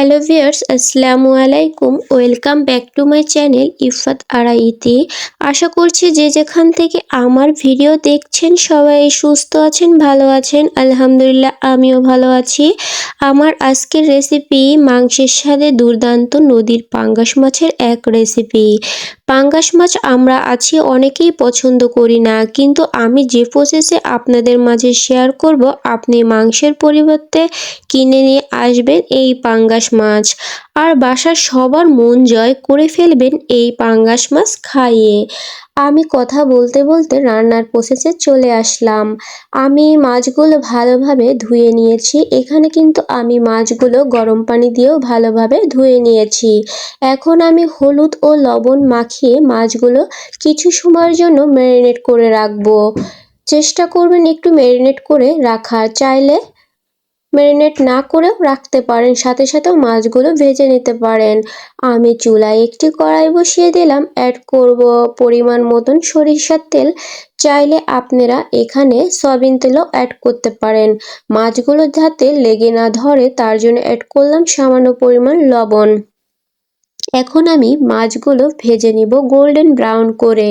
Hello viewers আসসালামু আলাইকুম welcome back to my channel Ifat আড়াইতে আশা করছি যে যেখান থেকে আমার ভিডিও দেখছেন, সবাই সুস্থ আছেন, ভালো আছেন। আলহামদুলিল্লাহ, আমিও ভালো আছি। আমার আজকের রেসিপি মাংসের সাথে দুর্দান্ত নদীর পাঙ্গাস মাছের এক রেসিপি পাঙ্গাস মাছ আমরা আছি অনেকেই পছন্দ করি না, কিন্তু আমি যে প্রসেসে আপনাদের মাঝে শেয়ার করব, আপনি মাংসের পরিবর্তে কিনে নিয়ে আসবেন এই পাঙ্গাস মাছ। আর বাসার সবার মন জয় করে ফেলবেন এই পাঙ্গাস মাছ খাইয়ে। আমি কথা বলতে বলতে রান্নার প্রসেসে চলে আসলাম। আমি মাছগুলো ভালোভাবে ধুয়ে নিয়েছি। এখানে কিন্তু আমি মাছগুলো গরম পানি দিয়েও ভালোভাবে ধুয়ে নিয়েছি। এখন আমি হলুদ ও লবণ মাখিয়ে মাছগুলো কিছু সময়ের জন্য ম্যারিনেট করে রাখব। চেষ্টা করবেন একটু ম্যারিনেট করে রাখার। চাইলে ম্যারিনেট না করেও রাখতে পারেন। সাথে সাথেও মাছগুলো ভেজে নিতে পারেন। আমি চুলায় একটি কড়াই বসিয়ে দিলাম। অ্যাড করব পরিমাণ মতন সরিষার তেল। চাইলে আপনারা এখানে সয়াবিন তেলও অ্যাড করতে পারেন। মাছগুলো যাতে লেগে না ধরে, তার জন্য অ্যাড করলাম সামান্য পরিমাণ লবণ। এখন আমি মাছগুলো ভেজে নিব গোল্ডেন ব্রাউন করে।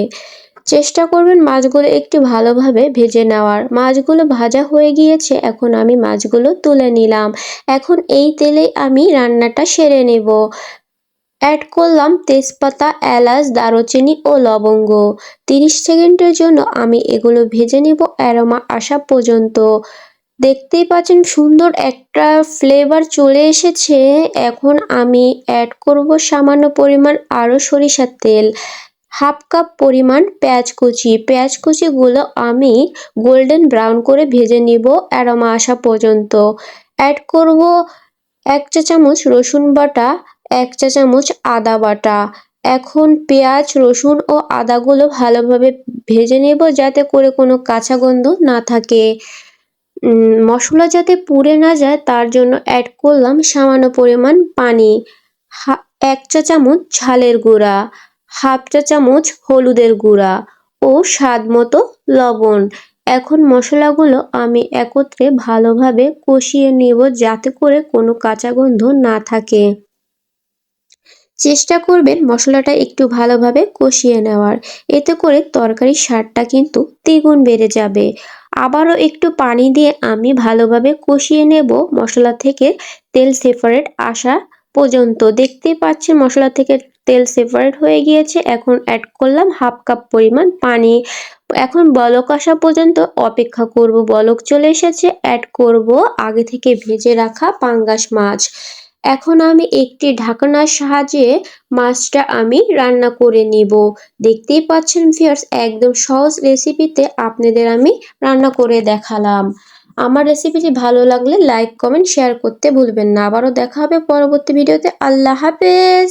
চেষ্টা করবেন মাছগুলো একটু ভালোভাবে ভেজে নেওয়ার। মাছগুলো ভাজা হয়ে গিয়েছে, এখন আমি মাছগুলো তুলে নিলাম। এখন এই তেলেই আমি রান্নাটা সেরে নেব। অ্যাড করলাম তেজপাতা, এলাচ, দারুচিনি ও লবঙ্গ। তিরিশ সেকেন্ডের জন্য আমি এগুলো ভেজে নেব অ্যারোমা আসা পর্যন্ত। দেখতেই পাচ্ছেন সুন্দর একটা ফ্লেভার চলে এসেছে। এখন আমি অ্যাড করব সামান্য পরিমাণ আরও সরিষার তেল। হাফ কাপ পরিমাণ পেঁয়াজ কুচি। পেঁয়াজ কুচিগুলো আমি গোল্ডেন ব্রাউন করে ভেজে নিব অ্যারোমা আসা পর্যন্ত। অ্যাড করব এক চা চামচ রসুন বাটা, এক চা চামচ আদা বাটা। এখন পেঁয়াজ, রসুন ও আদাগুলো ভালোভাবে ভেজে নেব যাতে করে কোনো কাঁচা গন্ধ না থাকে। মশলা যাতে পুড়ে না যায় তার জন্য অ্যাড করলাম সামান্য পরিমাণ পানি এক চা চামচ ঝালের গুঁড়া। হাফ চা চামচ হলুদের গুঁড়া ও স্বাদ মতো লবণ। এখন মশলাগুলো আমি একত্রে ভালোভাবে কষিয়ে নেব যাতে করে কোনো কাঁচা গন্ধ না থাকে। চেষ্টা করবেন মশলাটা একটু ভালোভাবে কষিয়ে নেওয়ার। এতে করে তরকারির স্বাদটা কিন্তু দ্বিগুণ বেড়ে যাবে। আবারও একটু পানি দিয়ে আমি ভালোভাবে কষিয়ে নেব মশলা থেকে তেল সেপারেট আসা পর্যন্ত। দেখতেই পাচ্ছেন মশলা থেকে তেল সেপারেট হয়ে গিয়েছে। এখন অ্যাড করলাম হাফ কাপ পরিমাণ পানি। এখন বলক আসা পর্যন্ত অপেক্ষা করব। বলক চলে এসেছে। অ্যাড করব আগে থেকে ভেজে রাখা পাঙ্গাস মাছ। এখন আমি একটি ঢাকনার সাহায্যে মাছটা আমি রান্না করে নিব। দেখতেই পাচ্ছেন ফিয়ার্স একদম সহজ রেসিপিতে আপনাদের আমি রান্না করে দেখালাম। আমার রেসিপিটি ভালো লাগলে লাইক কমেন্ট শেয়ার করতে ভুলবেন না। আবারও দেখা হবে পরবর্তী ভিডিওতে আল্লাহ হাফেজ!